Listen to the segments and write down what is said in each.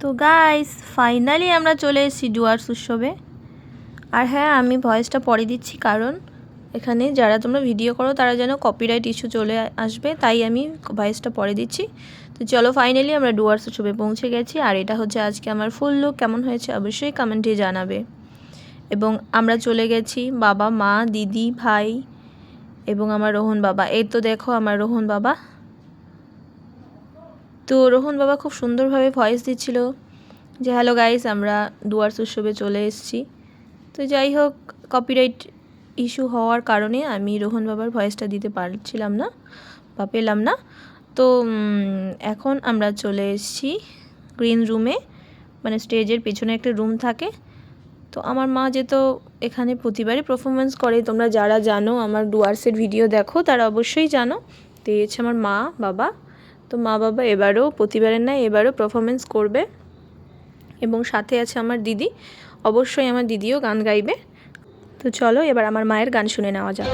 তো guys finally আমরা চলে এসেছি ডুয়ার্স উৎসবে। আর হ্যাঁ আমি ভয়েসটা পরে দিচ্ছি কারণ এখানে যারা তোমরা ভিডিও করো, তারা যেন কপিরাইট ইস্যু চলে আসবে, তাই আমি ভয়েসটা পরে দিচ্ছি। তো চলো ফাইনালি আমরা ডুয়ার্স উৎসবে পৌঁছে গেছি, আর এটা হচ্ছে আজকে আমার ফুল লুক কেমন হয়েছে অবশ্যই কমেন্টে জানাবে। এবং আমরা চলে গেছি বাবা, মা, দিদি, ভাই এবং আমার রোহন বাবা। এই তো দেখো আমার রোহন বাবা। তো রোহন বাবা খুব সুন্দরভাবে ভয়েস দিচ্ছিল যে হ্যালো গাইস আমরা ডুয়ার্স উৎসবে চলে এসেছি। তো যাই হোক কপিরাইট ইস্যু হওয়ার কারণে আমি রোহন বাবার ভয়েসটা দিতে পারছিলাম না বা পেলাম না। তো এখন আমরা চলে এসেছি গ্রিন রুমে মানে স্টেজের পেছনে একটা রুম থাকে। তো আমার মা যেহেতু এখানে প্রতিবারই পারফরমেন্স করে, তোমরা যারা জানো, আমার ডুয়ার্সের ভিডিও দেখো, তারা অবশ্যই জানো। তো আমার মা, বাবা। তো মা বাবা এবারও প্রতিবারের নয় এবারও পারফরমেন্স করবে এবং সাথে আছে আমার দিদি। অবশ্যই আমার দিদিও গান গাইবে। তো চলো এবার আমার মায়ের গান শুনে নেওয়া যাক।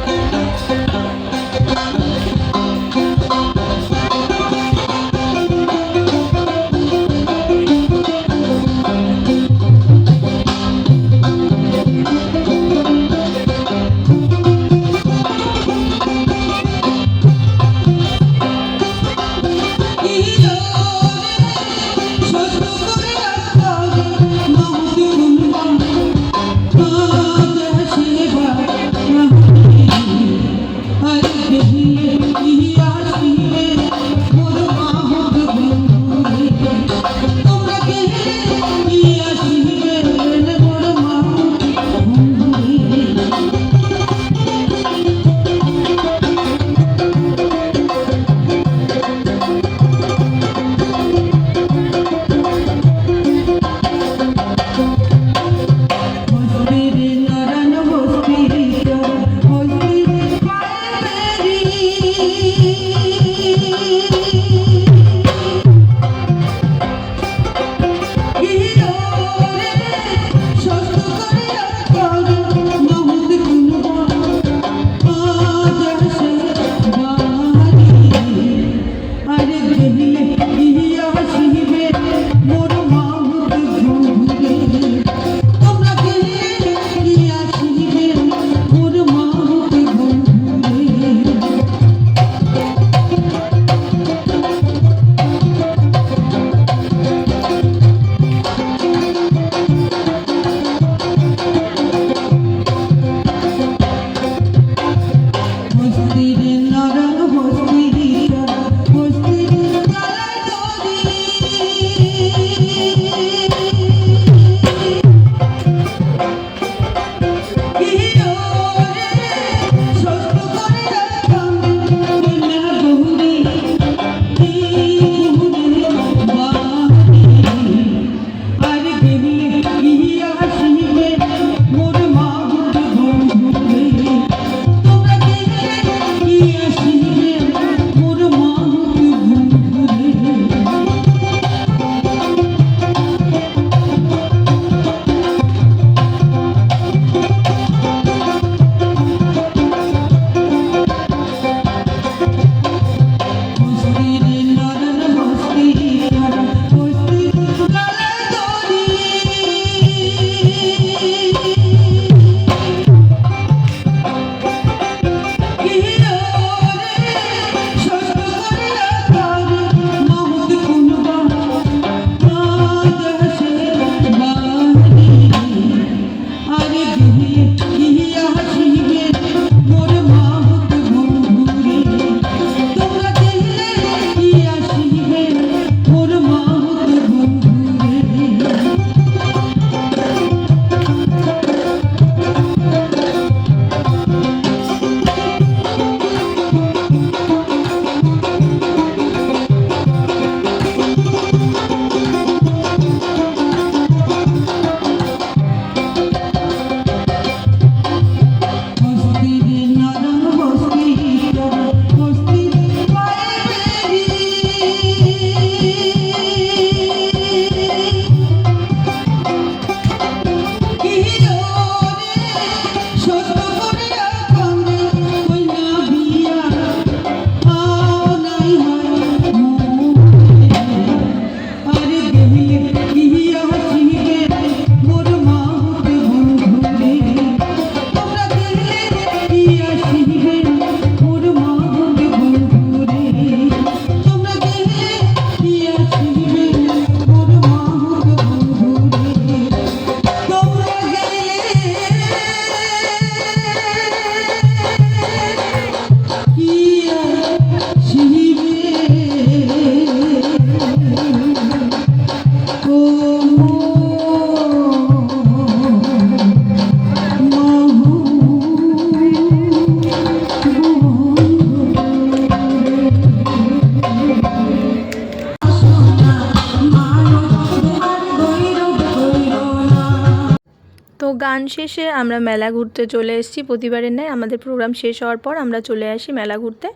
গান শেষে আমরা মেলা ঘুরতে চলে এসেছি। প্রতিবারের ন্যায় আমাদের প্রোগ্রাম শেষ হওয়ার পর আমরা চলে আসি মেলা ঘুরতে।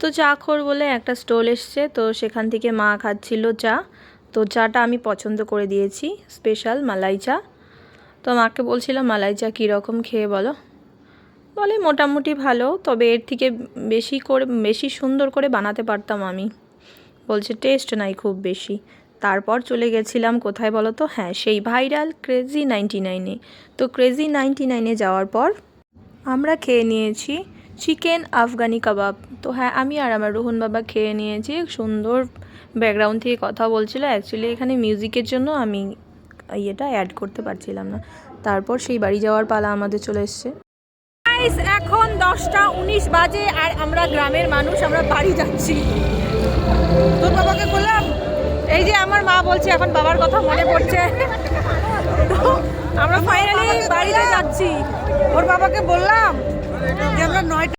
তো চা খোর বলে একটা স্টল এসছে, তো সেখান থেকে মা খাচ্ছিল চা। তো চাটা আমি পছন্দ করে দিয়েছি স্পেশাল মালাই চা। তো মাকে বলছিলাম, মালাই চা কীরকম খেয়ে বলো? বলে, মোটামুটি ভালো, তবে এর থেকে বেশি করে, বেশি সুন্দর করে বানাতে পারতাম আমি। বলছে, টেস্ট নাই খুব বেশি। তারপর চলে গেছিলাম কোথায় বলো তো? হ্যাঁ সেই ভাইরাল ক্রেজি নাইনটি নাইনে তো ক্রেজি নাইনটি নাইনে যাওয়ার পর আমরা খেয়ে নিয়েছি চিকেন আফগানি কাবাব। তো হ্যাঁ আমি আর আমার রোহন বাবা খেয়ে নিয়েছি, সুন্দর ব্যাকগ্রাউন্ড থেকে কথা বলছিল। অ্যাকচুয়ালি এখানে মিউজিকের জন্য আমি ইয়েটা অ্যাড করতে পারছিলাম না। তারপর সেই বাড়ি যাওয়ার পালা আমাদের চলে এসছে। এখন দশটা উনিশ বাজে আর আমরা গ্রামের মানুষ, আমরা বাড়ি যাচ্ছি। তোর বাবাকে বললাম এই যে আমার মা বলছে, এখন বাবার কথা মনে পড়ছে। আমরা ফাইনালি বাড়িতে যাচ্ছি। ওর বাবাকে বললাম যে আমরা নয়টা